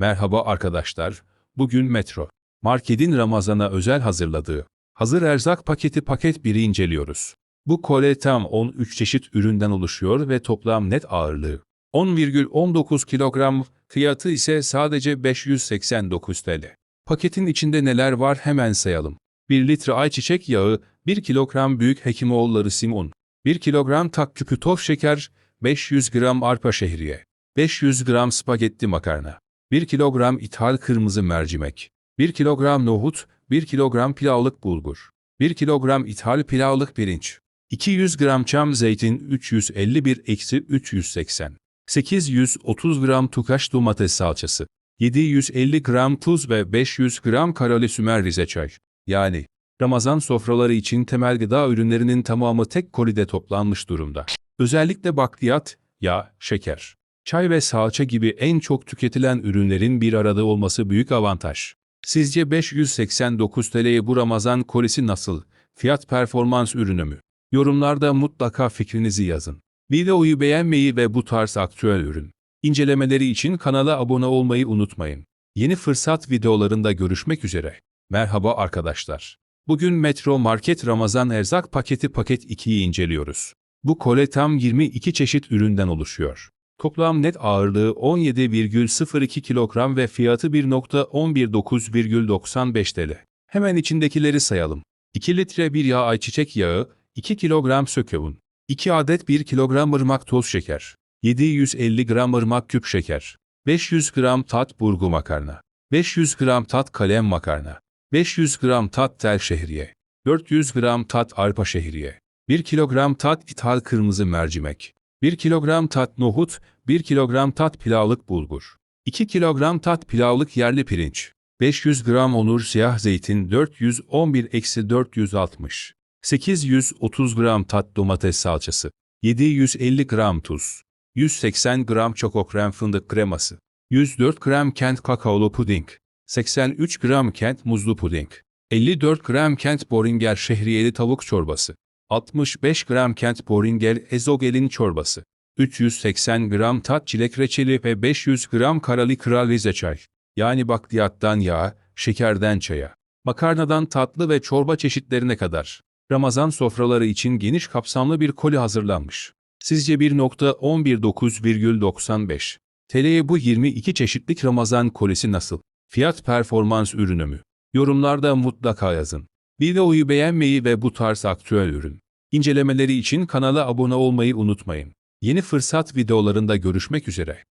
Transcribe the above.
Merhaba arkadaşlar. Bugün Metro Market'in Ramazan'a özel hazırladığı hazır erzak paketi paket 1'i inceliyoruz. Bu kole tam 13 çeşit üründen oluşuyor ve toplam net ağırlığı 10,19 kilogram, fiyatı ise sadece 589 TL. Paketin içinde neler var hemen sayalım. 1 litre ayçiçek yağı, 1 kilogram büyük hekimoğulları simon, 1 kilogram tak küpü toz şeker, 500 gram arpa şehriye, 500 gram spagetti makarna, 1 kilogram ithal kırmızı mercimek, 1 kilogram nohut, 1 kilogram pilavlık bulgur, 1 kilogram ithal pilavlık pirinç, 200 gram çam zeytin 351 eksi 380, 830 gram tukaş domates salçası, 750 gram tuz ve 500 gram karali sümer rize çay. Yani Ramazan sofraları için temel gıda ürünlerinin tamamı tek kolide toplanmış durumda. Özellikle bakliyat, yağ, şeker, çay ve salça gibi en çok tüketilen ürünlerin bir arada olması büyük avantaj. Sizce 589 TL'ye bu Ramazan kolisi nasıl? Fiyat performans ürünü mü? Yorumlarda mutlaka fikrinizi yazın. Videoyu beğenmeyi ve bu tarz aktüel ürün incelemeleri için kanala abone olmayı unutmayın. Yeni fırsat videolarında görüşmek üzere. Merhaba arkadaşlar. Bugün Metro Market Ramazan Erzak Paketi Paket 2'yi inceliyoruz. Bu kole tam 22 çeşit üründen oluşuyor. Toplam net ağırlığı 17,02 kilogram ve fiyatı 1.119,95 TL. Hemen içindekileri sayalım. 2 litre bir yağ ayçiçek yağı, 2 kilogram sökeun, 2 adet 1 kilogram ırmak toz şeker, 750 gram ırmak küp şeker, 500 gram tat burgu makarna, 500 gram tat kalem makarna, 500 gram tat tel şehriye, 400 gram tat arpa şehriye, 1 kilogram tat ithal kırmızı mercimek, 1 kilogram tat nohut, 1 kilogram tat pilavlık bulgur, 2 kilogram tat pilavlık yerli pirinç, 500 gram onur siyah zeytin 411-460, 830 gram tat domates salçası, 750 gram tuz, 180 gram çokokrem fındık kreması, 104 gram kent kakaolu puding, 83 gram kent muzlu puding, 54 gram kent boringer şehriyeli tavuk çorbası, 65 gram kent boringer ezogelin çorbası, 380 gram tat çilek reçeli ve 500 gram karalı kral rize çay. Yani bakliyattan yağa, şekerden çaya, makarnadan tatlı ve çorba çeşitlerine kadar. Ramazan sofraları için geniş kapsamlı bir koli hazırlanmış. Sizce 1.119,95 TL'ye bu 22 çeşitlik Ramazan kolisi nasıl? Fiyat performans ürünü mü? Yorumlarda mutlaka yazın. Videoyu beğenmeyi ve bu tarz aktüel ürün incelemeleri için kanala abone olmayı unutmayın. Yeni fırsat videolarında görüşmek üzere.